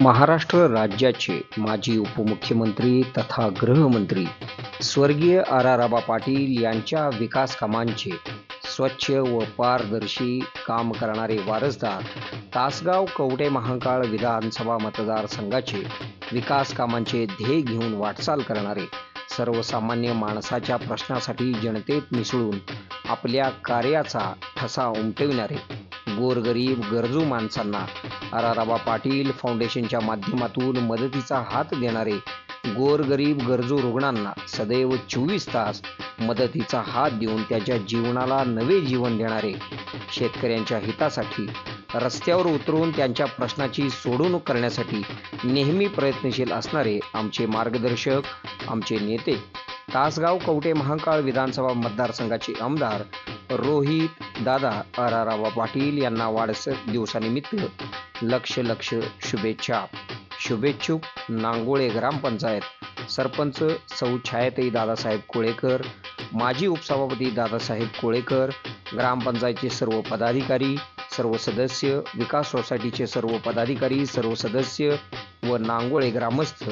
महाराष्ट्र राज्याचे माजी उपमुख्यमंत्री तथा गृहमंत्री स्वर्गीय आराराबा पाटील यांच्या विकास कामांचे स्वच्छ व पारदर्शी काम करणारे वारसदार तासगाव कवडे महांकाळ विधानसभा मतदारसंघाचे विकास कामांचे ध्येय घेऊन वाटचाल करणारे सर्वसामान्य माणसाच्या प्रश्नासाठी जनतेत मिसळून आपल्या कार्याचा ठसा उमटविणारे गोरगरीब गरजू माणसांना आराराबा पाटील फाउंडेशनच्या माध्यमातून मदतीचा हात देणारे गोरगरीब गरजू रुग्णांना सदैव चोवीस तास मदतीचा हात देऊन त्याच्या जीवनाला नवे जीवन देणारे शेतकऱ्यांच्या हितासाठी रस्त्यावर उतरून त्यांच्या प्रश्नाची सोडवणूक करण्यासाठी नेहमी प्रयत्नशील असणारे आमचे मार्गदर्शक आमचे नेते. तासगाव कवटे महाकाळ विधानसभा मतदारसंघाचे आमदार रोहित दादा अरारावा पाटील यांना वाढस दिवसानिमित्त लक्ष लक्ष शुभेच्छा. शुभेच्छुक नांगोळे ग्रामपंचायत सरपंच सौ छायाताई दादासाहेब कोळेकर माजी उपसभापती दादासाहेब कोळेकर ग्रामपंचायतचे सर्व पदाधिकारी सर्व सदस्य विकास सोसायटीचे सर्व पदाधिकारी सर्व सदस्य व नांगोळे ग्रामस्थ